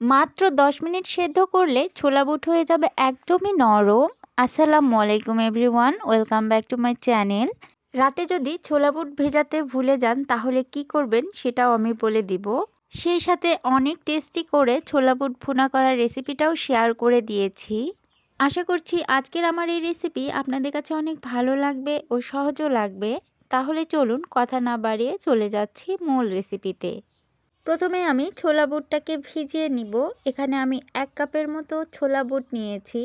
মাত্র 10 মিনিট সেদ্ধ করলে ছোলা বুট হয়ে যাবে একদমই নরম। আসসালামু আলাইকুম, everyone. Welcome back to my channel. রাতে যদি ছোলা বুট ভেজাতে ভুলে যান, তাহলে কি করবেন সেটাও আমি বলে দিব। সেই সাথে অনেক টেস্টি করে ছোলা বুট ভুনা করার রেসিপিটাও শেয়ার করে দিয়েছি। আশা করছি আজকের আমার এই রেসিপি আপনাদের কাছে অনেক ভালো লাগবে ও সহজও লাগবে। তাহলে চলুন কথা না বাড়িয়ে চলে যাচ্ছি মূল রেসিপিতে। প্রথমে আমি ছোলা বুটটাকে ভিজিয়ে নিব। এখানে আমি এক কাপের মতো ছোলা বুট নিয়েছি।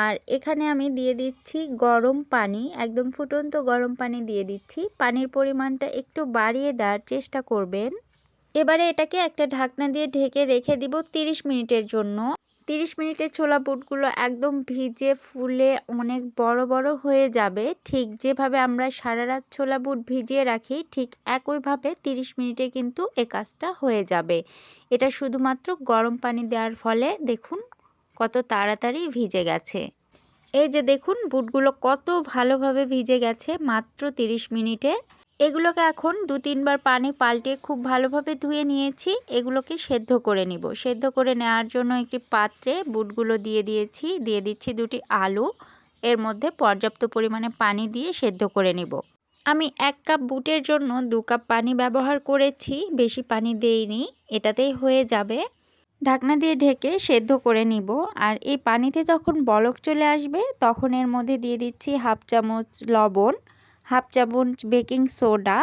আর এখানে আমি দিয়ে দিচ্ছি গরম পানি, একদম ফুটন্ত গরম পানি দিয়ে দিচ্ছি। পানির পরিমাণটা একটু বাড়িয়ে দেওয়ার চেষ্টা করবেন। এবারে এটাকে একটা ঢাকনা দিয়ে ঢেকে রেখে দিব 30 মিনিটের জন্য। 30 মিনিটে ছোলা বুটগুলো একদম ভিজে ফুলে অনেক বড় বড় হয়ে যাবে। ঠিক যেভাবে আমরা সারা রাত ছোলা বুট ভিজিয়ে রাখি, ঠিক একইভাবে 30 মিনিটে কিন্তু এ কাজটা হয়ে যাবে। এটা শুধুমাত্র গরম পানি দেওয়ার ফলে দেখুন কত তাড়াতাড়ি ভিজে গেছে। এই যে দেখুন, বুটগুলো কত ভালোভাবে ভিজে গেছে মাত্র 30 মিনিটে। এগুলোকে এখন দু তিনবার পানি পাল্টে খুব ভালোভাবে ধুয়ে নিয়েছি। এগুলোকে সেদ্ধ করে নিব। সেদ্ধ করে নেওয়ার জন্য একটি পাত্রে বুটগুলো দিয়ে দিয়েছি। দিয়ে দিচ্ছি দুটি আলু। এর মধ্যে পর্যাপ্ত পরিমাণে পানি দিয়ে সেদ্ধ করে নিব। আমি এক কাপ বুটের জন্য দু কাপ পানি ব্যবহার করেছি। বেশি পানি দেইনি। এটাতেই হয়ে যাবে। ঢাকনা দিয়ে ঢেকে সেদ্ধ করে নিব। আর এই পানিতে যখন বলক চলে আসবে, তখন এর মধ্যে দিয়ে দিচ্ছি হাফ চামচ লবণ। হাফ চামচ বেকিং সোডা।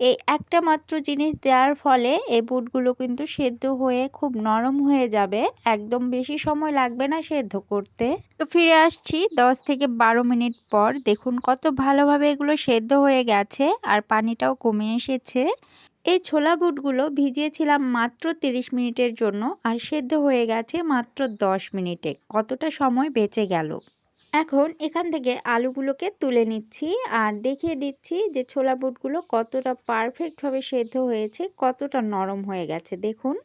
এই একটা মাত্র জিনিস দেওয়ার ফলে এই বুটগুলো কিন্তু সেদ্ধ হয়ে খুব নরম হয়ে যাবে। একদম বেশি সময় লাগবে না সেদ্ধ করতে। তো ফিরে আসছি 10 থেকে বারো মিনিট পর। দেখুন কত ভালোভাবে এগুলো সেদ্ধ হয়ে গেছে আর পানিটাও কমে এসেছে। এই ছোলা বুটগুলো ভিজিয়েছিলাম মাত্র 30 মিনিটের জন্য আর সেদ্ধ হয়ে গেছে মাত্র 10 মিনিটে। কতটা সময় বেঁচে গেল? এখন এখান থেকে আলুগুলোকে তুলে নিচ্ছি আর দেখিয়ে দিচ্ছি যে ছোলা বুটগুলো কতটা পারফেক্টভাবে সেদ্ধ হয়েছে, কতটা নরম হয়ে গেছে। দেখুন।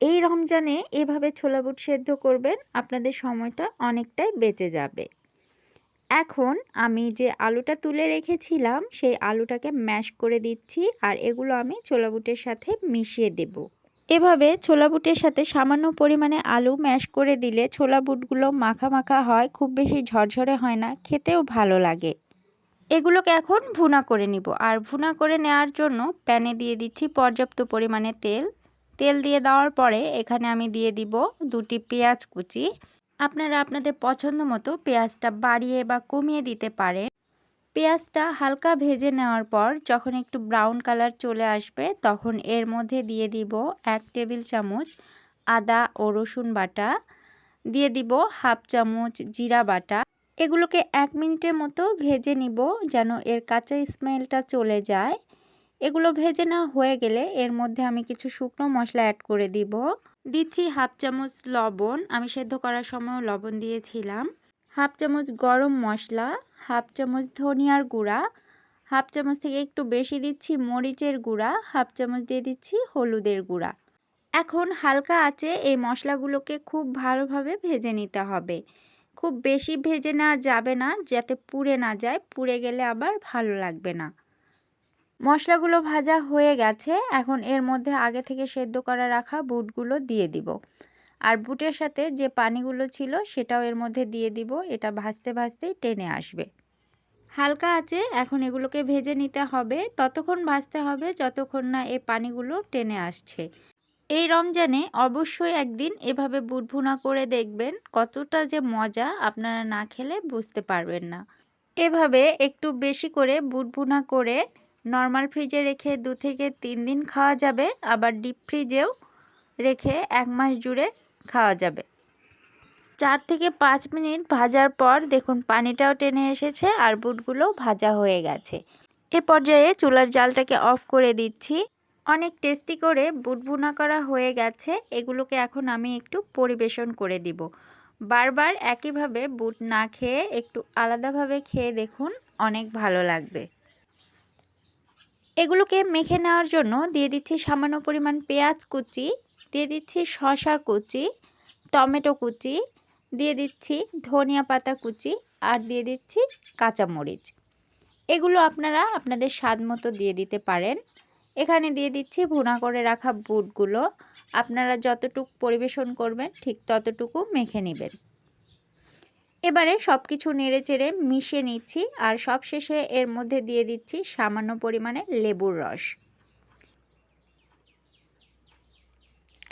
এই রমজানে এভাবে ছোলা বুট সেদ্ধ করবেন, আপনাদের সময়টা অনেকটাই বেঁচে যাবে। এখন আমি যে আলুটা তুলে রেখেছিলাম, সেই আলুটাকে ম্যাশ করে দিচ্ছি আর এগুলো আমি ছোলা বুটের সাথে মিশিয়ে দেবো। এভাবে ছোলা বুটের সাথে সামান্য পরিমাণে আলু ম্যাশ করে দিলে ছোলা বুটগুলো মাখা মাখা হয়, খুব বেশি ঝরঝরে হয় না, খেতেও ভালো লাগে। এগুলোকে এখন ভুনা করে নিব। আর ভুনা করে নেওয়ার জন্য প্যানে দিয়ে দিচ্ছি পর্যাপ্ত পরিমাণে তেল। তেল দিয়ে দেওয়ার পরে এখানে আমি দিয়ে দিব দুটি পেঁয়াজ কুচি। আপনারা আপনাদের পছন্দ মতো পেঁয়াজটা বাড়িয়ে বা কমিয়ে দিতে পারেন। পেঁয়াজটা হালকা ভেজে নেওয়ার পর যখন একটু ব্রাউন কালার চলে আসবে, তখন এর মধ্যে দিয়ে দিব এক টেবিল চামচ আদা ও রসুন বাটা, দিয়ে দিব হাফ চামচ জিরা বাটা। এগুলোকে এক মিনিটের মতো ভেজে নিব যেন এর কাঁচা স্মেলটা চলে যায়। এগুলো ভেজে না হয়ে গেলে এর মধ্যে আমি কিছু শুকনো মশলা অ্যাড করে দিব। দিচ্ছি হাফ চামচ লবণ, আমি সেদ্ধ করার সময় লবণ দিয়েছিলাম। হাফ চামচ গরম মশলা হাফ চামচ ধনিয়ার গুঁড়া, হাফ চামচ থেকে একটু বেশি দিচ্ছি মরিচের গুঁড়া, হাফ চামচ দিয়ে দিচ্ছি হলুদের গুঁড়া। এখন হালকা আছে এই মশলাগুলোকে খুব ভালোভাবে ভেজে নিতে হবে। খুব বেশি ভেজে নেওয়া যাবে না, যাতে পুড়ে না যায়, পুড়ে গেলে আবার ভালো লাগবে না। মশলাগুলো ভাজা হয়ে গেছে, এখন এর মধ্যে আগে থেকে সেদ্ধ করা রাখা বুটগুলো দিয়ে দিব। আর বুটের সাথে যে পানিগুলো ছিল সেটাও এর মধ্যে দিয়ে দিব। এটা ভাজতে ভাজতেই টেনে আসবে। হালকা আছে এখন এগুলোকে ভেজে নিতে হবে। ততক্ষণ ভাজতে হবে যতক্ষণ না এ পানিগুলো টেনে আসছে। এই রমজানে অবশ্যই একদিন এভাবে বুট ভুনা করে দেখবেন। কতটা যে মজা আপনারা না খেলে বুঝতে পারবেন না। এভাবে একটু বেশি করে বুট ভুনা করে নর্মাল ফ্রিজে রেখে দু থেকে তিন দিন খাওয়া যাবে। আবার ডিপ ফ্রিজেও রেখে এক মাস জুড়ে খাওয়া যাবে। চার থেকে পাঁচ মিনিট ভাজার পর দেখুন পানিটাও টেনে এসেছে আর বুটগুলো ভাজা হয়ে গেছে। এ পর্যায়ে চুলার জালটাকে অফ করে দিচ্ছি। অনেক টেস্টি করে বুট ভুনা করা হয়ে গেছে। এগুলোকে এখন আমি একটু পরিবেশন করে দিব। বারবার একইভাবে বুট না খেয়ে একটু আলাদাভাবে খেয়ে দেখুন অনেক ভালো লাগবে। এগুলোকে মেখে নেওয়ার জন্য দিয়ে দিচ্ছি সামান্য পরিমাণ পেঁয়াজ কুচি দিয়ে দিচ্ছি শশা কুচি, টমেটো কুচি, দিয়ে দিচ্ছি ধনিয়া পাতা কুচি আর দিয়ে দিচ্ছি কাঁচামরিচ। এগুলো আপনারা আপনাদের স্বাদ মতো দিয়ে দিতে পারেন। এখানে দিয়ে দিচ্ছি ভুনা করে রাখা বুটগুলো। আপনারা যতটুকু পরিবেশন করবেন ঠিক ততটুকু মেখে নেবেন। এবারে সব কিছু নেড়ে চেড়ে মিশিয়ে নিচ্ছি আর সব শেষে এর মধ্যে দিয়ে দিচ্ছি সামান্য পরিমাণে লেবুর রস।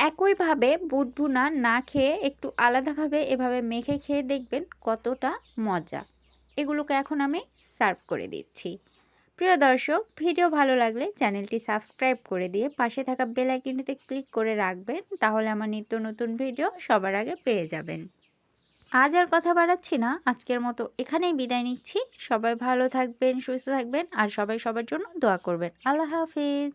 একইভাবে বুট ভুনা না খেয়ে একটু আলাদাভাবে এভাবে মেখে খেয়ে দেখবেন কতটা মজা। এগুলোকে এখন আমি সার্ভ করে দিচ্ছি। প্রিয় দর্শক, ভিডিও ভালো লাগলে চ্যানেলটি সাবস্ক্রাইব করে দিয়ে পাশে থাকা বেল আইকনটিতে ক্লিক করে রাখবেন, তাহলে আমার নিত্য নতুন ভিডিও সবার আগে পেয়ে যাবেন। আজ আর কথা বাড়াচ্ছি না, আজকের মতো এখানেই বিদায় নিচ্ছি। সবাই ভালো থাকবেন, সুস্থ থাকবেন, আর সবাই সবার জন্য দোয়া করবেন। আল্লাহ হাফিজ।